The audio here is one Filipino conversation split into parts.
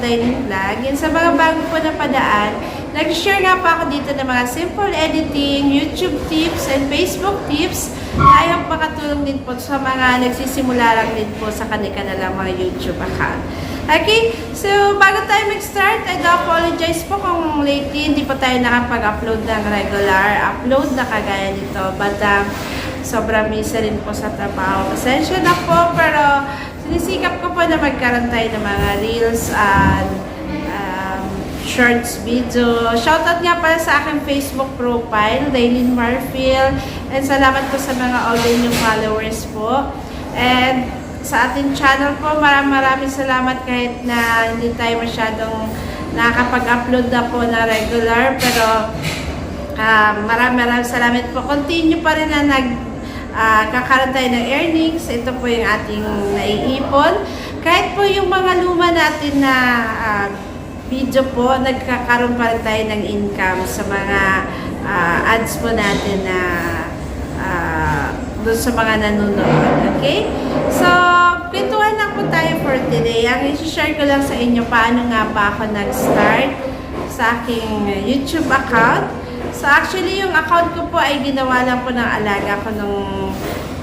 Daily Vlog. And sa mga bago po na padaan, nag-share nga pa ako dito ng mga simple editing, YouTube tips, and Facebook tips ay makatulong din po sa mga nagsisimula lang din po sa kanilang mga YouTube account. Okay, so bago tayo mag-start, I do apologize po kung lately hindi po tayo nakapag-upload ng regular upload na kagaya nito. But um, sobrang busy rin po sa trabaho. Pasensya na po, pero sinisikap ko po na magkaroon tayo ng mga reels and um, shorts video. Shoutout nga pala sa aking Facebook profile, Daylin Marfil. And salamat po sa mga all new followers po. And sa ating channel po, maraming maraming salamat kahit na hindi tayo masyadong nakakapag-upload na po na regular. Pero Ah, maraming maraming salamat po. Continue pa rin na nag ah, kakaroon tayo ng earnings. Ito po yung ating naiipon. Kahit po yung mga luma natin na ah, video po, nagkakaroon pa rin tayo ng income sa mga ah, ads po natin na ah, doon sa mga nanonood. Okay? So, kwentuhan lang po tayo for today. Ang isi-share ko lang sa inyo paano nga ba ako nag-start sa aking YouTube account. So actually, yung account ko po ay ginawa lang po ng alaga ko nung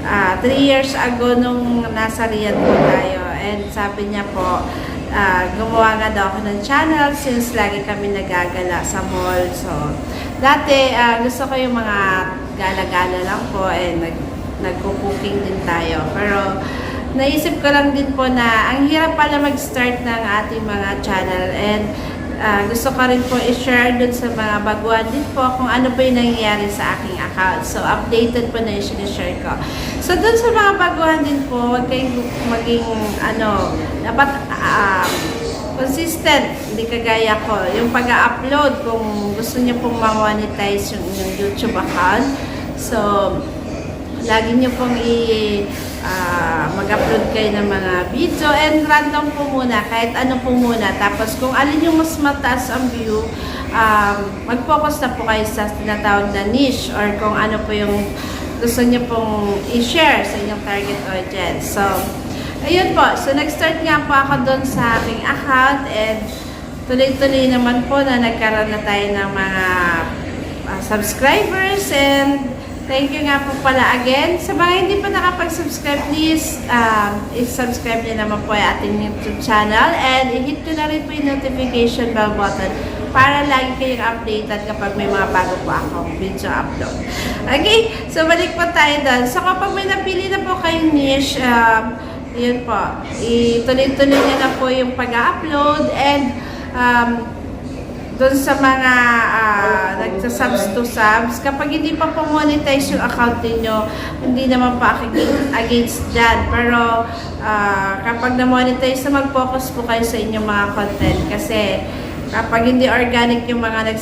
3 years ago nung nasa Riyadh po tayo. And sabi niya po, ah, gumawa nga daw ako ng channel since lagi kami nagagala sa mall. So, dati ah, gusto ko yung mga gala-gala lang po and nag, nagko-cooking din tayo. Pero naisip ko lang din po na ang hirap pala mag-start ng ating mga channel and Ah, gusto ko rin po i-share dun sa mga baguhan din po kung ano po yung nangyayari sa aking account. So, updated po na yung sinishare ko. So, dun sa mga baguhan din po, huwag kayong maging, ano, dapat ah, consistent, hindi kagaya ko. Yung pag-upload, kung gusto niyo pong ma-monetize yung inyong YouTube account, so, lagi niyo pong i ah, mag-upload kayo ng mga video and random po muna, kahit ano po muna. Tapos kung alin yung mas mataas ang view, um, mag-focus na po kayo sa tinatawag na niche or kung ano po yung gusto niyo pong i-share sa inyong target audience. So, ayun po. So, nag-start nga po ako doon sa aking account and tuloy-tuloy naman po na nagkaroon na tayo ng mga ah, subscribers and Thank you nga po pala again. Sa mga hindi pa nakapag-subscribe, please um, i-subscribe niyo naman po yung ating YouTube channel and i-hit nyo na rin po yung notification bell button para lagi kayong updated kapag may mga bago po akong video upload. Okay? So, balik po tayo doon. So, kapag may napili na po kayong niche, um, yun po, ituloy-tuloy niyo na po yung pag-upload and um, doon sa mga uh, nagsasubs to subs, kapag hindi pa po monetize yung account niyo hindi naman pa against, dyan. Pero ah, kapag na-monetize na mag-focus po kayo sa inyong mga content kasi kapag hindi organic yung mga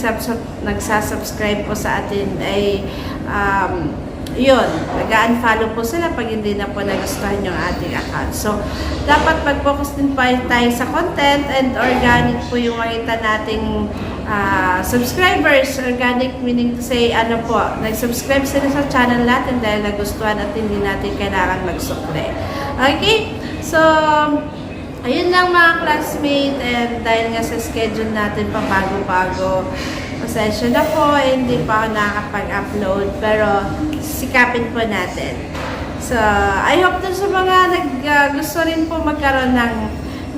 nagsasubscribe po sa atin ay um, yun, nag-unfollow po sila pag hindi na po nagustuhan yung ating account. So, dapat mag-focus din pa tayo sa content and organic po yung makita nating ah, subscribers. Organic meaning to say, ano po, nag-subscribe sila sa channel natin dahil nagustuhan at hindi natin kailangan magsukle. Okay? So, ayun lang mga classmate and dahil nga sa schedule natin pa bago-bago, pasensya na po, hindi pa ako nakakapag-upload pero sikapin po natin. So, I hope dun sa mga nag, gusto rin po magkaroon ng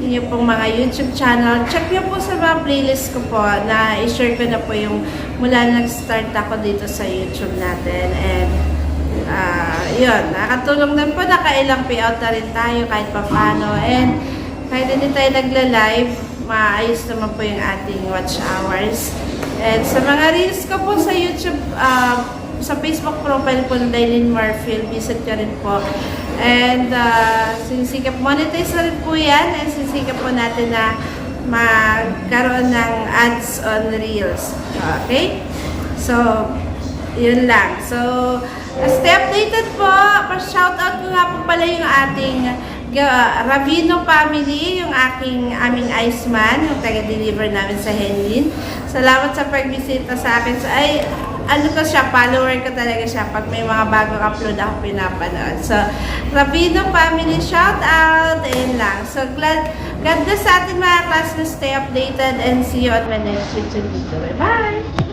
inyo pong mga YouTube channel, check nyo po sa mga playlist ko po na i-share ko na po yung mula nag-start ako dito sa YouTube natin and ah yun, nakatulong din po, nakailang payout na rin tayo kahit pa paano and kahit hindi tayo nagla-live, maayos naman po yung ating watch hours. And sa mga reels ko po sa YouTube, ah, sa Facebook profile po ng Dailin Marfield, visit ka rin po. And uh, sinisikap, monetize na rin po yan and sinisikap po natin na magkaroon ng ads on Reels. Okay? So, yun lang. So, stay updated po. Pa-shoutout ko nga po pala yung ating uh, Ravino family, yung aking aming Iceman, yung taga-deliver namin sa Henlin. Salamat sa pagbisita sa akin. So, ay, ano ko siya, follower ko talaga siya pag may mga bagong upload ako pinapanood. So, Ravino Family, shout out! Ayun lang. So, glad, God bless sa ating mga classmates. Stay updated and see you at my next YouTube video. Bye!